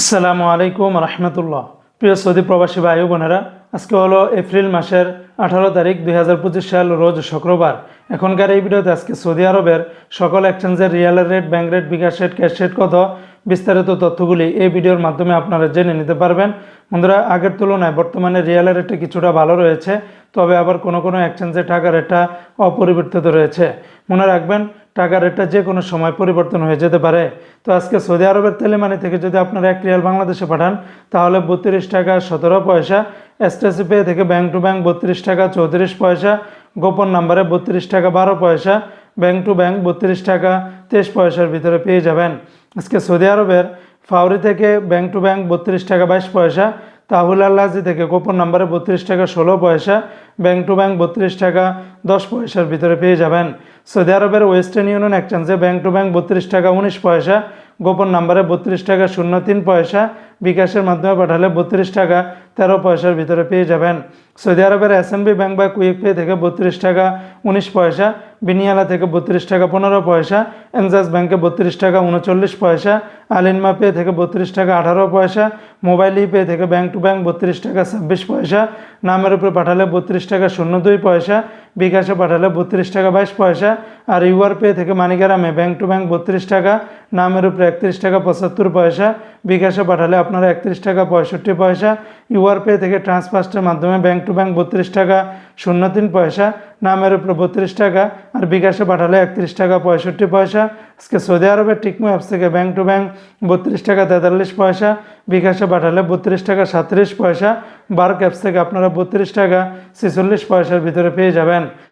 আসসালামু আলাইকুম রহমতুল্লাহ। প্রিয় সৌদি প্রবাসী ভাই বোনেরা, আজকে হলো এপ্রিল মাসের আঠারো তারিখ দুই হাজার পঁচিশ সাল, রোজ শুক্রবার। এখনকার এই ভিডিওতে আজকে সৌদি আরবের সকল এক্সচেঞ্জের real rate, bank rate, bKash rate, cash rate কত, বিস্তারিত তথ্যগুলি এই ভিডিওর মাধ্যমে আপনারা জেনে নিতে পারবেন। বন্ধুরা, আগের তুলনায় বর্তমানে রিয়েল রেটটা কিছুটা ভালো রয়েছে, তবে আবার কোনো কোনো এক্সচেঞ্জে টাকা রেটটা অপরিবর্তিত রয়েছে। মনে রাখবেন টাকার রেটটা যে কোনো সময় পরিবর্তন হয়ে যেতে পারে। তো আজকে সৌদি আরবের তেলেমানি থেকে যদি আপনারা এক রিয়াল বাংলাদেশে পাঠান, তাহলে বত্রিশ টাকা সতেরো পয়সা। এসটিসি পে থেকে ব্যাংক টু ব্যাংক বত্রিশ টাকা চৌত্রিশ পয়সা। গোপন নাম্বারে বত্রিশ টাকা বারো পয়সা। ব্যাংক টু ব্যাংক বত্রিশ টাকা তেইশ পয়সার ভিতরে পেয়ে যাবেন। আজকে সৌদি আরবের ফাউরি থেকে ব্যাংক টু ব্যাংক বত্রিশ টাকা বাইশ পয়সা। তাহুল আল্লাহজি থেকে গোপন নাম্বারে বত্রিশ টাকা, ষোলো পয়সা, ব্যাংক টু ব্যাংক বত্রিশ টাকা, দশ পয়সার ভিতরে পেয়ে যাবেন। সৌদি আরবের ওয়েস্টার্ন ইউনিয়ন এক্সচেঞ্জে ব্যাংক টু ব্যাংক বত্রিশ টাকা, উনিশ পয়সা, গোপন নাম্বারে বত্রিশ টাকা, শূন্য তিন পয়সা, বিকাশের মাধ্যমে পাঠালে বত্রিশ টাকা, তেরো পয়সার ভিতরে পেয়ে যাবেন। সৌদি আরবের এসএনবি ব্যাংক বা কুইক পে থেকে বত্রিশ টাকা, উনিশ পয়সা বিনিয়ালা থেকে বত্রিশ টাকা পনেরো পয়সা এনজাস ব্যাংকে বত্রিশ টাকা উনচল্লিশ পয়সা আলিনমা পে থেকে বত্রিশ টাকা আঠারো পয়সা, মোবাইল পে থেকে ব্যাংক টু ব্যাংক বত্রিশ টাকা ছাব্বিশ পয়সা, নামের উপরে পাঠালে বত্রিশ টাকা শূন্য দুই পয়সা বিকাশে পাঠালে বত্রিশ টাকা বাইশ পয়সা আর ইউআর পে থেকে মানিগ্রামে ব্যাংক টু ব্যাঙ্ক বত্রিশ টাকা, নামের উপরে একত্রিশ টাকা পঁচাত্তর পয়সা। বিকাশে পাঠালে আপনারা একত্রিশ টাকা পঁয়ষট্টি পয়সা। ইউআর পে থেকে ট্রান্সফার্স্টের মাধ্যমে ব্যাংক টু ব্যাঙ্ক বত্রিশ টাকা, শূন্য তিন পয়সা, নামের উপরে বত্রিশ টাকা। আর বিকাশে পাঠালে একত্রিশ টাকা পঁয়ষট্টি পয়সা। আজকে সৌদি আরবের টিকমো অ্যাপস থেকে ব্যাংক টু ব্যাংক বত্রিশ টাকা তেতাল্লিশ পয়সা, বিকাশে পাঠালে বত্রিশ টাকা সাতত্রিশ পয়সা বার্ক অ্যাপস থেকে আপনারা বত্রিশ টাকা ছেচল্লিশ পয়সার ভিতরে পেয়ে যাবেন।